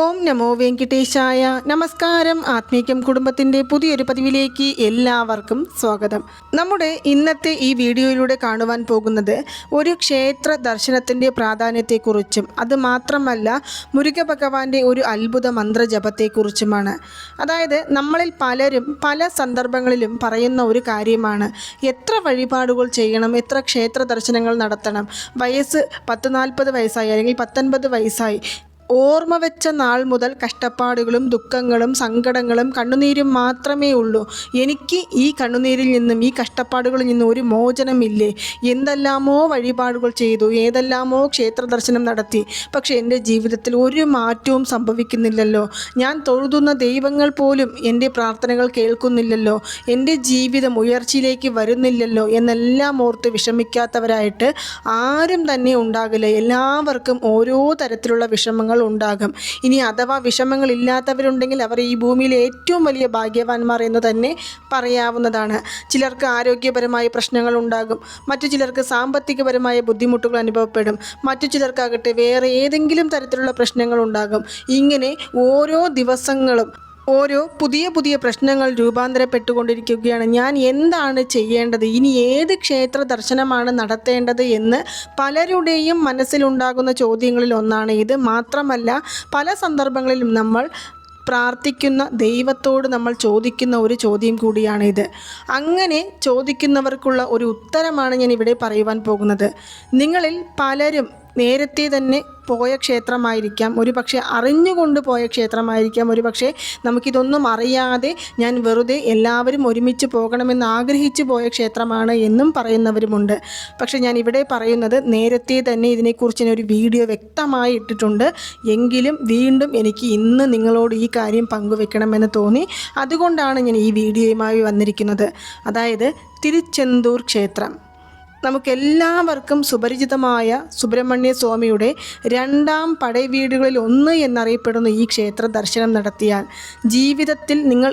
ഓം നമോ വെങ്കിട്ടേശായ. നമസ്കാരം. ആത്മീകം കുടുംബത്തിന്റെ പുതിയൊരു പതിവിലേക്ക് എല്ലാവർക്കും സ്വാഗതം. നമ്മുടെ ഇന്നത്തെ ഈ വീഡിയോയിലൂടെ കാണുവാൻ പോകുന്നത് ഒരു ക്ഷേത്ര ദർശനത്തിന്റെ പ്രാധാന്യത്തെക്കുറിച്ചും അത് മാത്രമല്ല മുരുക ഭഗവാന്റെ ഒരു അത്ഭുത മന്ത്രജപത്തെക്കുറിച്ചുമാണ്. അതായത് നമ്മളിൽ പലരും പല സന്ദർഭങ്ങളിലും പറയുന്ന ഒരു കാര്യമാണ് എത്ര വഴിപാടുകൾ ചെയ്യണം എത്ര ക്ഷേത്ര ദർശനങ്ങൾ നടത്തണം വയസ്സ് പത്ത് നാൽപ്പത് വയസ്സായി അല്ലെങ്കിൽ പത്തൊൻപത് വയസ്സായി ഓർമ്മ വെച്ച നാൾ മുതൽ കഷ്ടപ്പാടുകളും ദുഃഖങ്ങളും സങ്കടങ്ങളും കണ്ണുനീരും മാത്രമേ ഉള്ളൂ. എനിക്ക് ഈ കണ്ണുനീരിൽ നിന്നും ഈ കഷ്ടപ്പാടുകളിൽ നിന്നും ഒരു മോചനമില്ലേ? എന്തെല്ലാമോ വഴിപാടുകൾ ചെയ്തു ഏതെല്ലാമോ ക്ഷേത്ര ദർശനം നടത്തി. പക്ഷേ എന്റെ ജീവിതത്തിൽ ഒരു മാറ്റവും സംഭവിക്കുന്നില്ലല്ലോ. ഞാൻ തൊഴുതുന്ന ദൈവങ്ങൾ പോലും എന്റെ പ്രാർത്ഥനകൾ കേൾക്കുന്നില്ലല്ലോ. എന്റെ ജീവിതം ഉയർച്ചയിലേക്ക് വരുന്നില്ലല്ലോ എന്നെല്ലാം ഓർത്ത് വിഷമിക്കാത്തവരായിട്ട് ആരും തന്നെ ഉണ്ടാകില്ല. എല്ലാവർക്കും ഓരോ തരത്തിലുള്ള വിഷമങ്ങൾ ഉണ്ടാകും ഇനി അഥവാ വിഷമങ്ങൾ ഇല്ലാത്തവരുണ്ടെങ്കിൽ അവർ ഈ ഭൂമിയിലെ ഏറ്റവും വലിയ ഭാഗ്യവാന്മാർ എന്ന് തന്നെ പറയാവുന്നതാണ്. ചിലർക്ക് ആരോഗ്യപരമായ പ്രശ്നങ്ങൾ ഉണ്ടാകും. മറ്റു ചിലർക്ക് സാമ്പത്തികപരമായ ബുദ്ധിമുട്ടുകൾ അനുഭവപ്പെടും. മറ്റു ചിലർക്കാകട്ടെ വേറെ ഏതെങ്കിലും തരത്തിലുള്ള പ്രശ്നങ്ങൾ ഉണ്ടാകും. ഇങ്ങനെ ഓരോ ദിവസങ്ങളും ഓരോ പുതിയ പുതിയ പ്രശ്നങ്ങൾ രൂപാന്തരപ്പെട്ടുകൊണ്ടിരിക്കുകയാണ്. ഞാൻ എന്താണ് ചെയ്യേണ്ടത്? ഇനി ഏത് ക്ഷേത്ര ദർശനമാണ് നടത്തേണ്ടത് എന്ന് പലരുടെയും മനസ്സിലുണ്ടാകുന്ന ചോദ്യങ്ങളിൽ ഒന്നാണ് ഇത്. മാത്രമല്ല പല സന്ദർഭങ്ങളിലും നമ്മൾ പ്രാർത്ഥിക്കുന്ന ദൈവത്തോട് നമ്മൾ ചോദിക്കുന്ന ഒരു ചോദ്യം കൂടിയാണിത് അങ്ങനെ ചോദിക്കുന്നവർക്കുള്ള ഒരു ഉത്തരമാണ് ഞാൻ ഇവിടെ പറയുവാൻ പോകുന്നത്. നിങ്ങളിൽ പലരും നേരത്തെ തന്നെ പോയ ക്ഷേത്രമായിരിക്കാം. ഒരു പക്ഷേ അറിഞ്ഞുകൊണ്ട് പോയ ക്ഷേത്രമായിരിക്കാം. ഒരു പക്ഷേ നമുക്കിതൊന്നും അറിയാതെ ഞാൻ വെറുതെ എല്ലാവരും ഒരുമിച്ച് പോകണമെന്ന് ആഗ്രഹിച്ചു പോയ ക്ഷേത്രമാണ് എന്നും പറയുന്നവരുമുണ്ട്. പക്ഷേ ഞാൻ ഇവിടെ പറയുന്നത് നേരത്തെ തന്നെ ഇതിനെക്കുറിച്ച് ഒരു വീഡിയോ വ്യക്തമായി ഇട്ടിട്ടുണ്ട്. എങ്കിലും വീണ്ടും എനിക്ക് ഇന്ന് നിങ്ങളോട് ഈ കാര്യം പങ്കുവെക്കണമെന്ന് തോന്നി. അതുകൊണ്ടാണ് ഞാൻ ഈ വീഡിയോയുമായി വന്നിരിക്കുന്നത്. അതായത് തിരുച്ചെന്തൂർ ക്ഷേത്രം. നമുക്കെല്ലാവർക്കും സുപരിചിതമായ സുബ്രഹ്മണ്യ സ്വാമിയുടെ രണ്ടാം പടവീടുകളിൽ ഒന്ന് എന്നറിയപ്പെടുന്ന ഈ ക്ഷേത്ര ദർശനം നടത്തിയാൽ ജീവിതത്തിൽ നിങ്ങൾ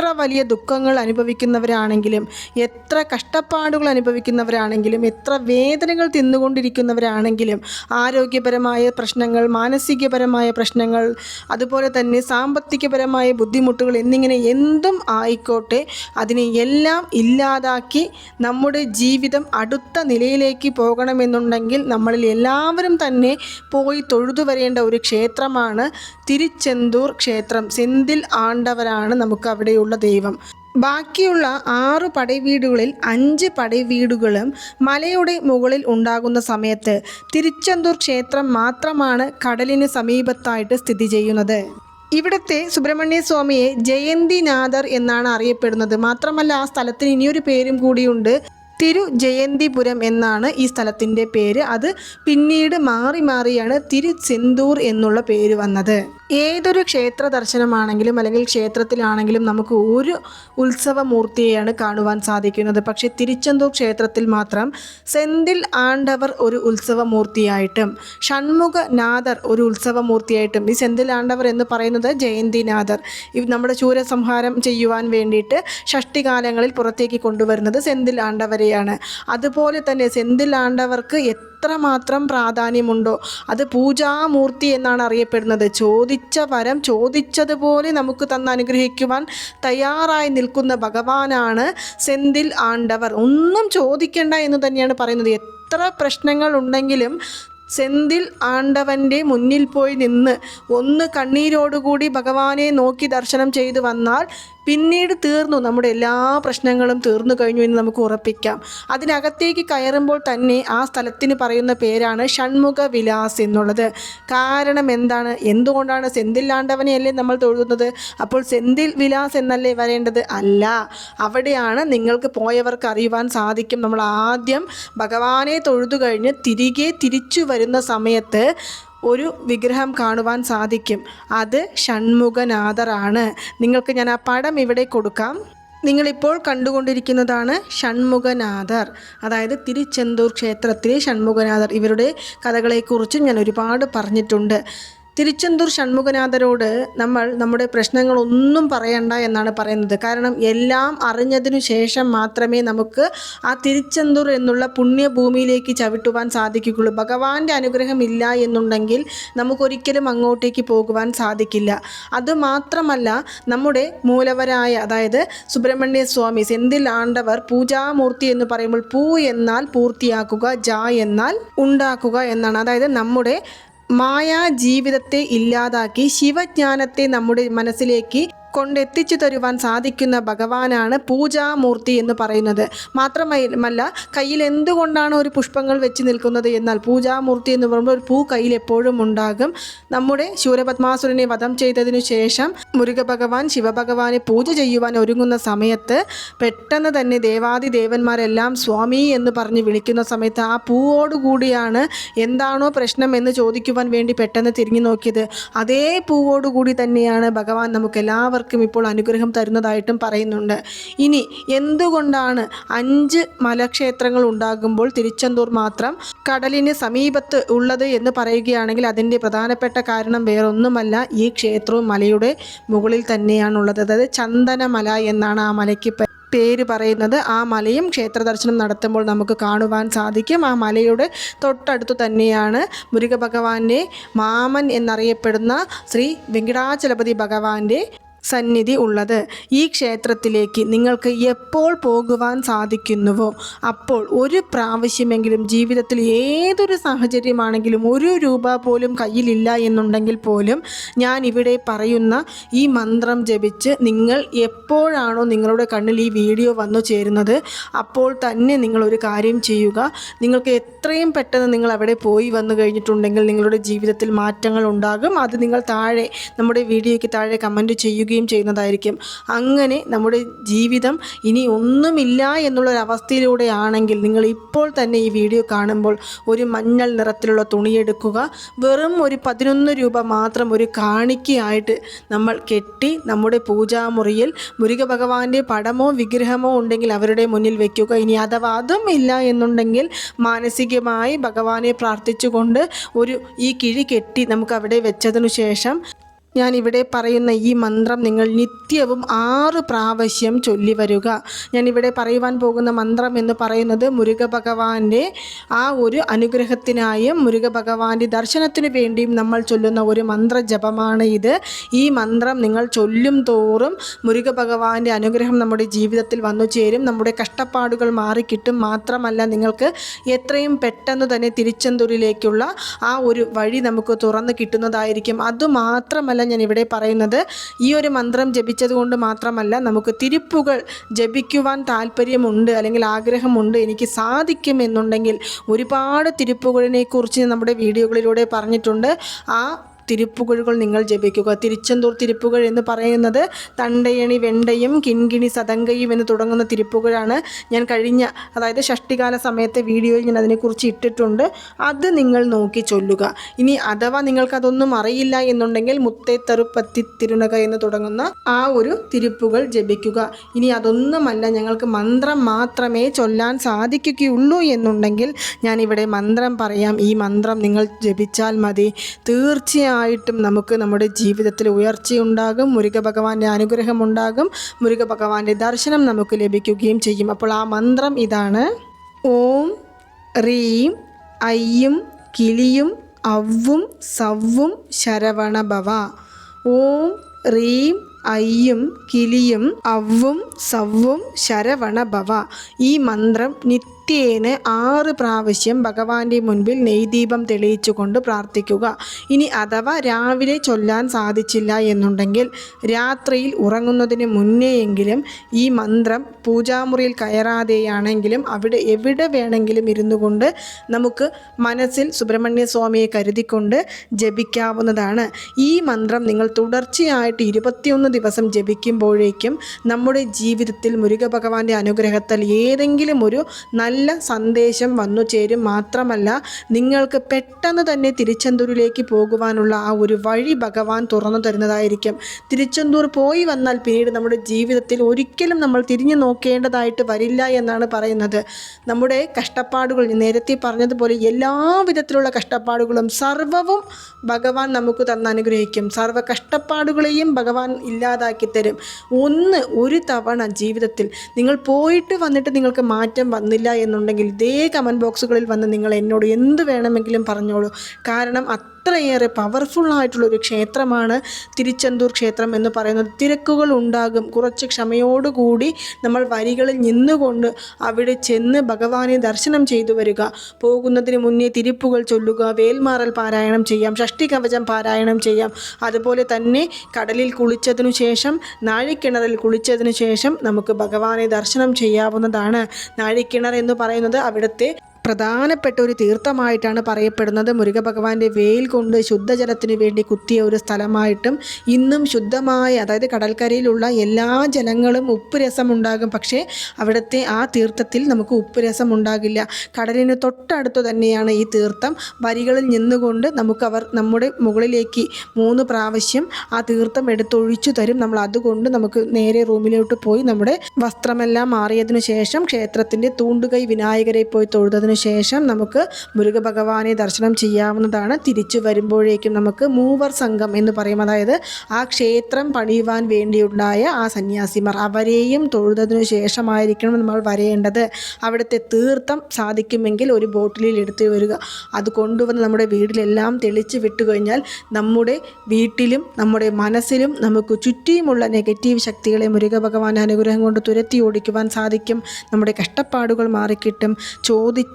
എത്ര വലിയ ദുഃഖങ്ങൾ അനുഭവിക്കുന്നവരാണെങ്കിലും എത്ര കഷ്ടപ്പാടുകൾ അനുഭവിക്കുന്നവരാണെങ്കിലും എത്ര വേദനകൾ തിന്നുകൊണ്ടിരിക്കുന്നവരാണെങ്കിലും ആരോഗ്യപരമായ പ്രശ്നങ്ങൾ മാനസികപരമായ പ്രശ്നങ്ങൾ അതുപോലെ തന്നെ സാമ്പത്തികപരമായ ബുദ്ധിമുട്ടുകൾ എന്നിങ്ങനെ എന്തും ആയിക്കോട്ടെ അതിനെ എല്ലാം ഇല്ലാതാക്കി നമ്മുടെ ജീവിതം അടുത്ത നിലയിലേക്ക് പോകണമെന്നുണ്ടെങ്കിൽ നമ്മളിൽ എല്ലാവരും തന്നെ പോയി തൊഴുതു വരേണ്ട ഒരു ക്ഷേത്രമാണ് തിരുച്ചെന്തൂർ ക്ഷേത്രം. സെന്തിൽ ആണ്ടവരാണ് നമുക്ക് അവിടെയുള്ള ദൈവം. ബാക്കിയുള്ള ആറ് പടവീടുകളിൽ അഞ്ച് പടവീടുകളും മലയുടെ മുകളിൽ ഉണ്ടാകുന്ന സമയത്ത് തിരുച്ചെന്തൂർ ക്ഷേത്രം മാത്രമാണ് കടലിന് സമീപത്തായിട്ട് സ്ഥിതി ചെയ്യുന്നത്. ഇവിടുത്തെ സുബ്രഹ്മണ്യ സ്വാമിയെ ജയന്തിനാഥർ എന്നാണ് അറിയപ്പെടുന്നത്. മാത്രമല്ല ആ സ്ഥലത്തിന് ഇനിയൊരു പേരും കൂടിയുണ്ട്. തിരു ജയന്തിപുരം എന്നാണ് ഈ സ്ഥലത്തിന്റെ പേര്. അത് പിന്നീട് മാറി മാറിയാണ് തിരുച്ചെന്തൂർ എന്നുള്ള പേര് വന്നത്. ഏതൊരു ക്ഷേത്ര ദർശനമാണെങ്കിലും അല്ലെങ്കിൽ ക്ഷേത്രത്തിലാണെങ്കിലും നമുക്ക് ഒരു ഉത്സവമൂർത്തിയെയാണ് കാണുവാൻ സാധിക്കുന്നത്. പക്ഷേ തിരുച്ചെന്തൂർ ക്ഷേത്രത്തിൽ മാത്രം സെന്തിൽ ആണ്ടവർ ഒരു ഉത്സവമൂർത്തിയായിട്ടും ഷൺമുഖനാഥർ ഒരു ഉത്സവമൂർത്തിയായിട്ടും ഈ സെന്തിൽ ആണ്ടവർ എന്ന് പറയുന്നത് ജയന്തിനാഥർ. നമ്മുടെ ശൂരസംഹാരം ചെയ്യുവാൻ വേണ്ടിയിട്ട് ഷഷ്ടികാലങ്ങളിൽ പുറത്തേക്ക് കൊണ്ടുവരുന്നത് സെന്തിൽ ആണ്ടവരെയാണ്. അതുപോലെ തന്നെ സെന്തിൽ ആണ്ടവർക്ക് എത്രമാത്രം പ്രാധാന്യമുണ്ടോ അത് പൂജാമൂർത്തി എന്നാണ് അറിയപ്പെടുന്നത്. ചോദിച്ച വരം ചോദിച്ചതുപോലെ നമുക്ക് തന്ന് അനുഗ്രഹിക്കുവാൻ തയ്യാറായി നിൽക്കുന്ന ഭഗവാനാണ് സെന്തിൽ ആണ്ടവർ. ഒന്നും ചോദിക്കേണ്ട എന്ന് തന്നെയാണ് പറയുന്നത്. എത്ര പ്രശ്നങ്ങൾ ഉണ്ടെങ്കിലും സെന്തിൽ ആണ്ടവന്റെ മുന്നിൽ പോയി നിന്ന് ഒന്ന് കണ്ണീരോടുകൂടി ഭഗവാനെ നോക്കി ദർശനം ചെയ്തു വന്നാൽ പിന്നീട് തീർന്നു. നമ്മുടെ എല്ലാ പ്രശ്നങ്ങളും തീർന്നു കഴിഞ്ഞു എന്ന് നമുക്ക് ഉറപ്പിക്കാം. അതിനകത്തേക്ക് കയറുമ്പോൾ തന്നെ ആ സ്ഥലത്തിന് പറയുന്ന പേരാണ് ഷൺമുഖ വിലാസ് എന്നുള്ളത്. കാരണം എന്താണ്? എന്തുകൊണ്ടാണ് സെന്തിൽ ആണ്ടവനെയല്ലേ നമ്മൾ തൊഴുതുന്നത് അപ്പോൾ സെന്തിൽ വിലാസ് എന്നല്ലേ വരേണ്ടത്? അല്ല. അവിടെയാണ് നിങ്ങൾക്ക് പോയവർക്ക് അറിയുവാൻ സാധിക്കും. നമ്മൾ ആദ്യം ഭഗവാനെ തൊഴുതു കഴിഞ്ഞ് തിരികെ തിരിച്ചു വരുന്ന സമയത്ത് ഒരു വിഗ്രഹം കാണുവാൻ സാധിക്കും. അത് ഷൺമുഖനാഥറാണ്. നിങ്ങൾക്ക് ഞാൻ ആ പടം ഇവിടെ കൊടുക്കാം. നിങ്ങളിപ്പോൾ കണ്ടുകൊണ്ടിരിക്കുന്നതാണ് ഷൺമുഖനാഥർ. അതായത് തിരുച്ചെന്തൂർ ക്ഷേത്രത്തിലെ ഷൺമുഖനാഥർ. ഇവരുടെ കഥകളെക്കുറിച്ചും ഞാൻ ഒരുപാട് പറഞ്ഞിട്ടുണ്ട്. തിരുച്ചെന്തൂർ ഷൺമുഖനാഥരോട് നമ്മൾ നമ്മുടെ പ്രശ്നങ്ങളൊന്നും പറയണ്ട എന്നാണ് പറയുന്നത്. കാരണം എല്ലാം അറിഞ്ഞതിനു ശേഷം മാത്രമേ നമുക്ക് ആ തിരുച്ചെന്തൂർ എന്നുള്ള പുണ്യഭൂമിയിലേക്ക് ചവിട്ടുവാൻ സാധിക്കുകയുള്ളൂ. ഭഗവാന്റെ അനുഗ്രഹം ഇല്ല എന്നുണ്ടെങ്കിൽ നമുക്കൊരിക്കലും അങ്ങോട്ടേക്ക് പോകുവാൻ സാധിക്കില്ല. അതുമാത്രമല്ല നമ്മുടെ മൂലവരായ അതായത് സുബ്രഹ്മണ്യ സ്വാമി സെന്തിൽ ആണ്ടവർ പൂജാമൂർത്തി എന്ന് പറയുമ്പോൾ പൂ എന്നാൽ പൂർത്തിയാക്കുക ജ എന്നാൽ ഉണ്ടാക്കുക എന്നാണ്. അതായത് നമ്മുടെ മായാ ജീവിതത്തെ ഇല്ലാതാക്കി ശിവജ്ഞാനത്തെ നമ്മുടെ മനസ്സിലേക്ക് കൊണ്ടെത്തിച്ചു തരുവാൻ സാധിക്കുന്ന ഭഗവാനാണ് പൂജാമൂർത്തി എന്ന് പറയുന്നത്. മാത്രമല്ല കയ്യിൽ എന്തുകൊണ്ടാണ് ഒരു പുഷ്പങ്ങൾ വെച്ച് നിൽക്കുന്നത്? എന്നാൽ പൂജാമൂർത്തി എന്ന് പറയുമ്പോൾ ഒരു പൂ കയ്യിൽ എപ്പോഴും ഉണ്ടാകും. നമ്മുടെ ശൂരപത്മാസുരനെ വധം ചെയ്തതിനു ശേഷം മുരുക ഭഗവാൻ ശിവഭഗവാനെ പൂജ ചെയ്യുവാൻ ഒരുങ്ങുന്ന സമയത്ത് പെട്ടെന്ന് തന്നെ ദേവാദി ദേവന്മാരെല്ലാം സ്വാമി എന്ന് പറഞ്ഞ് വിളിക്കുന്ന സമയത്ത് ആ പൂവോടുകൂടിയാണ് എന്താണോ പ്രശ്നം എന്ന് ചോദിക്കുവാൻ വേണ്ടി പെട്ടെന്ന് തിരിഞ്ഞു നോക്കിയത്. അതേ പൂവോടുകൂടി തന്നെയാണ് ഭഗവാൻ നമുക്ക് എല്ലാവർക്കും ഇപ്പോൾ അനുഗ്രഹം തരുന്നതായിട്ടും പറയുന്നുണ്ട്. ഇനി എന്തുകൊണ്ടാണ് അഞ്ച് മലക്ഷേത്രങ്ങൾ ഉണ്ടാകുമ്പോൾ തിരുച്ചെന്തൂർ മാത്രം കടലിന് സമീപത്ത് ഉള്ളത് എന്ന് പറയുകയാണെങ്കിൽ അതിന്റെ പ്രധാനപ്പെട്ട കാരണം വേറൊന്നുമല്ല ഈ ക്ഷേത്രവും മലയുടെ മുകളിൽ തന്നെയാണുള്ളത്. അതായത് ചന്ദനമല എന്നാണ് ആ മലയ്ക്ക് പേര് പറയുന്നത്. ആ മലയും ക്ഷേത്ര ദർശനം നടത്തുമ്പോൾ നമുക്ക് കാണുവാൻ സാധിക്കും. ആ മലയുടെ തൊട്ടടുത്ത് തന്നെയാണ് മുരുക ഭഗവാന്റെ മാമൻ എന്നറിയപ്പെടുന്ന ശ്രീ വെങ്കിടാചലപതി ഭഗവാന്റെ സന്നിധി ഉള്ളത്. ഈ ക്ഷേത്രത്തിലേക്ക് നിങ്ങൾക്ക് എപ്പോൾ പോകുവാൻ സാധിക്കുന്നുവോ അപ്പോൾ ഒരു പ്രാവശ്യമെങ്കിലും ജീവിതത്തിൽ ഏതൊരു സാഹചര്യമാണെങ്കിലും ഒരു രൂപ പോലും കയ്യിലില്ല എന്നുണ്ടെങ്കിൽ പോലും ഞാൻ ഇവിടെ പറയുന്ന ഈ മന്ത്രം ജപിച്ച് നിങ്ങൾ എപ്പോഴാണോ നിങ്ങളുടെ കണ്ണിൽ ഈ വീഡിയോ വന്നു ചേരുന്നത് അപ്പോൾ തന്നെ നിങ്ങളൊരു കാര്യം ചെയ്യുക. നിങ്ങൾക്ക് എത്രയും പെട്ടെന്ന് നിങ്ങൾ അവിടെ പോയി വന്നു കഴിഞ്ഞിട്ടുണ്ടെങ്കിൽ നിങ്ങളുടെ ജീവിതത്തിൽ മാറ്റങ്ങൾ ഉണ്ടാകും. അത് നിങ്ങൾ താഴെ നമ്മുടെ വീഡിയോയ്ക്ക് താഴെ കമന്റ് ചെയ്യുകയും ചെയ്യുന്നതായിരിക്കും. അങ്ങനെ നമ്മുടെ ജീവിതം ഇനി ഒന്നുമില്ല എന്നുള്ളൊരവസ്ഥയിലൂടെയാണെങ്കിൽ നിങ്ങൾ ഇപ്പോൾ തന്നെ ഈ വീഡിയോ കാണുമ്പോൾ ഒരു മഞ്ഞൾ നിറത്തിലുള്ള തുണിയെടുക്കുക വെറും ഒരു പതിനൊന്ന് രൂപ മാത്രം ഒരു കാണിക്കയായിട്ട് നമ്മൾ കെട്ടി നമ്മുടെ പൂജാമുറിയിൽ മുരുക ഭഗവാന്റെ പടമോ വിഗ്രഹമോ ഉണ്ടെങ്കിൽ അവരുടെ മുന്നിൽ വെക്കുക. ഇനി അഥവാ അതും ഇല്ല എന്നുണ്ടെങ്കിൽ മാനസികമായി ഭഗവാനെ പ്രാർത്ഥിച്ചുകൊണ്ട് ഒരു ഈ കിഴി കെട്ടി നമുക്ക് അവിടെ വെച്ചതിനു ശേഷം ഞാൻ ഇവിടെ പറയുന്ന ഈ മന്ത്രം നിങ്ങൾ നിത്യവും ആറ് പ്രാവശ്യം ചൊല്ലി വരിക ഞാൻ ഇവിടെ പറയുവാൻ പോകുന്ന മന്ത്രം എന്ന് പറയുന്നത് മുരുക ഭഗവാന്റെ ആ ഒരു അനുഗ്രഹത്തിനായും മുരുക ഭഗവാന്റെ ദർശനത്തിന് വേണ്ടിയും നമ്മൾ ചൊല്ലുന്ന ഒരു മന്ത്രജപമാണ് ഇത്. ഈ മന്ത്രം നിങ്ങൾ ചൊല്ലും തോറും മുരുക ഭഗവാന്റെ അനുഗ്രഹം നമ്മുടെ ജീവിതത്തിൽ വന്നു ചേരും. നമ്മുടെ കഷ്ടപ്പാടുകൾ മാറിക്കിട്ടും. മാത്രമല്ല നിങ്ങൾക്ക് എത്രയും പെട്ടെന്ന് തന്നെ തിരിച്ചെന്തൂരിലേക്കുള്ള ആ ഒരു വഴി നമുക്ക് തുറന്ന് കിട്ടുന്നതായിരിക്കും. അതുമാത്രമല്ല ഞാൻ ഇവിടെ പറയുന്നത്. ഈ ഒരു മന്ത്രം ജപിച്ചത് കൊണ്ട് മാത്രമല്ല നമുക്ക് തിരുപ്പുകൾ ജപിക്കുവാൻ താല്പര്യമുണ്ട് അല്ലെങ്കിൽ ആഗ്രഹമുണ്ട് എനിക്ക് സാധിക്കും എന്നുണ്ടെങ്കിൽ ഒരുപാട് തിരുപ്പുകളിനെ കുറിച്ച് നമ്മുടെ വീഡിയോകളിലൂടെ പറഞ്ഞിട്ടുണ്ട്. ആ തിരുപ്പുകഴുകൾ നിങ്ങൾ ജപിക്കുക. തിരുച്ചെന്തൂർ തിരുപ്പുകൾ എന്ന് പറയുന്നത് തണ്ടയണി വെണ്ടയും കിൻകിണി സതങ്കയും എന്ന് തുടങ്ങുന്ന തിരുപ്പുകഴാണ്. ഞാൻ കഴിഞ്ഞ അതായത് ഷഷ്ടികാല സമയത്തെ വീഡിയോയിൽ ഞാൻ അതിനെക്കുറിച്ച് ഇട്ടിട്ടുണ്ട്. അത് നിങ്ങൾ നോക്കി ചൊല്ലുക. ഇനി അഥവാ നിങ്ങൾക്കതൊന്നും അറിയില്ല എന്നുണ്ടെങ്കിൽ മുത്തേത്തറുപ്പത്തി തിരുനക എന്ന് തുടങ്ങുന്ന ആ ഒരു തിരുപ്പുകൾ ജപിക്കുക. ഇനി അതൊന്നുമല്ല ഞങ്ങൾക്ക് മന്ത്രം മാത്രമേ ചൊല്ലാൻ സാധിക്കുകയുള്ളൂ എന്നുണ്ടെങ്കിൽ ഞാനിവിടെ മന്ത്രം പറയാം. ഈ മന്ത്രം നിങ്ങൾ ജപിച്ചാൽ മതി. തീർച്ചയായിട്ടും നമുക്ക് നമ്മുടെ ജീവിതത്തിൽ ഉയർച്ചയുണ്ടാകും മുരുക ഭഗവാന്റെ അനുഗ്രഹം ഉണ്ടാകും മുരുക ഭഗവാന്റെ ദർശനം നമുക്ക് ലഭിക്കുകയും ചെയ്യും. അപ്പോൾ ആ മന്ത്രം ഇതാണ്. ഓം റീം ഐയും കിളിയും അവ്വും സവ്വും ശരവണഭവ. ഓം റീം ഐയും കിളിയും അവ്വും സവ്വും ശരവണഭവ. ഈ മന്ത്രം നിത്യേന ആറ് പ്രാവശ്യം ഭഗവാന്റെ മുൻപിൽ നെയ്ദീപം തെളിയിച്ചുകൊണ്ട് പ്രാർത്ഥിക്കുക. ഇനി അഥവാ രാവിലെ ചൊല്ലാൻ സാധിച്ചില്ല എന്നുണ്ടെങ്കിൽ രാത്രിയിൽ ഉറങ്ങുന്നതിന് മുന്നേയെങ്കിലും ഈ മന്ത്രം പൂജാമുറിയിൽ കയറാതെയാണെങ്കിലും അവിടെ എവിടെ വേണമെങ്കിലും ഇരുന്നു കൊണ്ട് നമുക്ക് മനസ്സിൽ സുബ്രഹ്മണ്യ സ്വാമിയെ കരുതിക്കൊണ്ട് ജപിക്കാവുന്നതാണ്. ഈ മന്ത്രം നിങ്ങൾ തുടർച്ചയായിട്ട് ഇരുപത്തിയൊന്ന് ദിവസം ജപിക്കുമ്പോഴേക്കും നമ്മുടെ ജീവിതത്തിൽ മുരുക ഭഗവാന്റെ അനുഗ്രഹത്താൽ ഏതെങ്കിലും ഒരു നല്ല നല്ല സന്ദേശം വന്നു ചേരും. മാത്രമല്ല നിങ്ങൾക്ക് പെട്ടെന്ന് തന്നെ തിരുച്ചെന്തൂരിലേക്ക് പോകുവാനുള്ള ആ ഒരു വഴി ഭഗവാൻ തുറന്നു തരുന്നതായിരിക്കും. തിരുച്ചെന്തൂർ പോയി വന്നാൽ പിന്നീട് നമ്മുടെ ജീവിതത്തിൽ ഒരിക്കലും നമ്മൾ തിരിഞ്ഞു നോക്കേണ്ടതായിട്ട് വരില്ല എന്നാണ് പറയുന്നത്. നമ്മുടെ കഷ്ടപ്പാടുകൾ നേരത്തെ പറഞ്ഞതുപോലെ എല്ലാ വിധത്തിലുള്ള കഷ്ടപ്പാടുകളും സർവവും ഭഗവാൻ നമുക്ക് തന്ന അനുഗ്രഹിക്കും. സർവ കഷ്ടപ്പാടുകളെയും ഭഗവാൻ ഇല്ലാതാക്കി തരും. ഒന്ന് ഒരു തവണ ജീവിതത്തിൽ നിങ്ങൾ പോയിട്ട് വന്നിട്ട് നിങ്ങൾക്ക് മാറ്റം വന്നില്ല എന്നുണ്ടെങ്കിൽ ഇതേ കമന്റ് ബോക്സുകളിൽ വന്ന് നിങ്ങൾ എന്നോട് എന്ത് വേണമെങ്കിലും പറഞ്ഞോളൂ. കാരണം അത്രയേറെ പവർഫുൾ ആയിട്ടുള്ള ഒരു ക്ഷേത്രമാണ് തിരുച്ചെന്തൂർ ക്ഷേത്രം എന്ന് പറയുന്നത്. തിരക്കുകൾ ഉണ്ടാകും. കുറച്ച് ക്ഷമയോടുകൂടി നമ്മൾ വരികളിൽ നിന്നുകൊണ്ട് അവിടെ ചെന്ന് ഭഗവാനെ ദർശനം ചെയ്തു വരിക. പോകുന്നതിന് മുന്നേ തിരിപ്പുകൾ ചൊല്ലുക വേൽമാറൽ പാരായണം ചെയ്യാം ഷഷ്ടി കവചം പാരായണം ചെയ്യാം. അതുപോലെ തന്നെ കടലിൽ കുളിച്ചതിനു ശേഷം നാഴിക്കിണറിൽ കുളിച്ചതിനു ശേഷം നമുക്ക് ഭഗവാനെ ദർശനം ചെയ്യാവുന്നതാണ്. നാഴിക്കിണർ എന്ന് പറയുന്നത് അവിടുത്തെ പ്രധാനപ്പെട്ട ഒരു തീർത്ഥമായിട്ടാണ് പറയപ്പെടുന്നത്. മുരുക ഭഗവാന്റെ വേൽ കൊണ്ട് ശുദ്ധജലത്തിനു വേണ്ടി കുത്തിയ ഒരു സ്ഥലമായിട്ടും ഇന്നും ശുദ്ധമായ അതായത് കടൽക്കരയിലുള്ള എല്ലാ ജലങ്ങളും ഉപ്പ് രസമുണ്ടാകും പക്ഷേ അവിടുത്തെ ആ തീർത്ഥത്തിൽ നമുക്ക് ഉപ്പ് രസം ഉണ്ടാകില്ല കടലിന് തൊട്ടടുത്ത് തന്നെയാണ് ഈ തീർത്ഥം. വരികളിൽ നിന്നുകൊണ്ട് നമുക്ക് അവർ നമ്മുടെ മുകളിലേക്ക് മൂന്ന് പ്രാവശ്യം ആ തീർത്ഥം എടുത്തൊഴിച്ചു തരും. നമ്മൾ അതുകൊണ്ട് നമുക്ക് നേരെ റൂമിലോട്ട് പോയി നമ്മുടെ വസ്ത്രമെല്ലാം മാറിയതിനു ശേഷം ക്ഷേത്രത്തിന്റെ തൂണ്ടുകൈ വിനായകരെ പോയി തൊഴുതതിനു ശേഷം നമുക്ക് മുരുക ഭഗവാനെ ദർശനം ചെയ്യാവുന്നതാണ്. തിരിച്ചു വരുമ്പോഴേക്കും നമുക്ക് മൂവർ സംഘം എന്ന് പറയും. അതായത് ആ ക്ഷേത്രം പണിയുവാൻ വേണ്ടിയുണ്ടായ ആ സന്യാസിമാർ. അവരെയും തൊഴുതതിനു ശേഷമായിരിക്കണം നമ്മൾ വരേണ്ടത്. അവിടുത്തെ തീർത്ഥം സാധിക്കുമെങ്കിൽ ഒരു ബോട്ടിലിൽ എടുത്തു വരിക. അത് കൊണ്ടുവന്ന് നമ്മുടെ വീട്ടിലെല്ലാം തെളിച്ച് വിട്ടു കഴിഞ്ഞാൽ നമ്മുടെ വീട്ടിലും നമ്മുടെ മനസ്സിലും നമുക്ക് ചുറ്റിയുമുള്ള നെഗറ്റീവ് ശക്തികളെ മുരുക ഭഗവാൻ അനുഗ്രഹം കൊണ്ട് തുരത്തി ഓടിക്കുവാൻ സാധിക്കും. നമ്മുടെ കഷ്ടപ്പാടുകൾ മാറിക്കിട്ടും.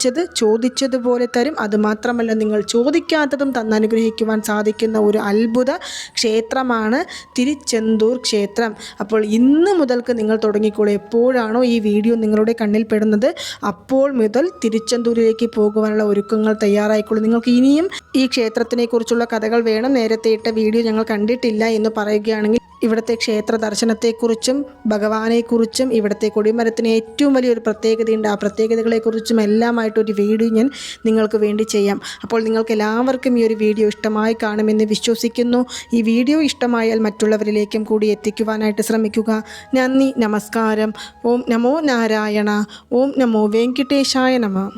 ചോദിച്ചത് ചോദിച്ചതുപോലെ തരും. അതുമാത്രമല്ല നിങ്ങൾ ചോദിക്കാത്തതും തന്നനുഗ്രഹിക്കുവാൻ സാധിക്കുന്ന ഒരു അത്ഭുത ക്ഷേത്രമാണ് തിരുച്ചെന്തൂർ ക്ഷേത്രം. അപ്പോൾ ഇന്ന് മുതൽക്ക് നിങ്ങൾ തുടങ്ങിക്കോളൂ. എപ്പോഴാണോ ഈ വീഡിയോ നിങ്ങളുടെ കണ്ണിൽ പെടുന്നത് അപ്പോൾ മുതൽ തിരുച്ചെന്തൂരിലേക്ക് പോകുവാനുള്ള ഒരുക്കങ്ങൾ തയ്യാറായിക്കോളൂ. നിങ്ങൾക്ക് ഇനിയും ഈ ക്ഷേത്രത്തിനെ കുറിച്ചുള്ള കഥകൾ വേണം. നേരത്തെ ഇട്ട വീഡിയോ ഞങ്ങൾ കണ്ടിട്ടില്ല എന്ന് പറയുകയാണെങ്കിൽ ഇവിടുത്തെ ക്ഷേത്ര ദർശനത്തെക്കുറിച്ചും ഭഗവാനെക്കുറിച്ചും ഇവിടുത്തെ കൊടിമരത്തിന് ഏറ്റവും വലിയൊരു പ്രത്യേകതയുണ്ട്. ആ പ്രത്യേകതകളെക്കുറിച്ചും എല്ലാമായിട്ടൊരു വീഡിയോ ഞാൻ നിങ്ങൾക്ക് വേണ്ടി ചെയ്യാം. അപ്പോൾ നിങ്ങൾക്ക് എല്ലാവർക്കും ഈ ഒരു വീഡിയോ ഇഷ്ടമായി കാണുമെന്ന് വിശ്വസിക്കുന്നു. ഈ വീഡിയോ ഇഷ്ടമായാൽ മറ്റുള്ളവരിലേക്കും കൂടി എത്തിക്കുവാനായിട്ട് ശ്രമിക്കുക. നന്ദി നമസ്കാരം. ഓം നമോ നാരായണ. ഓം നമോ വെങ്കിട്ടേശായ നമ.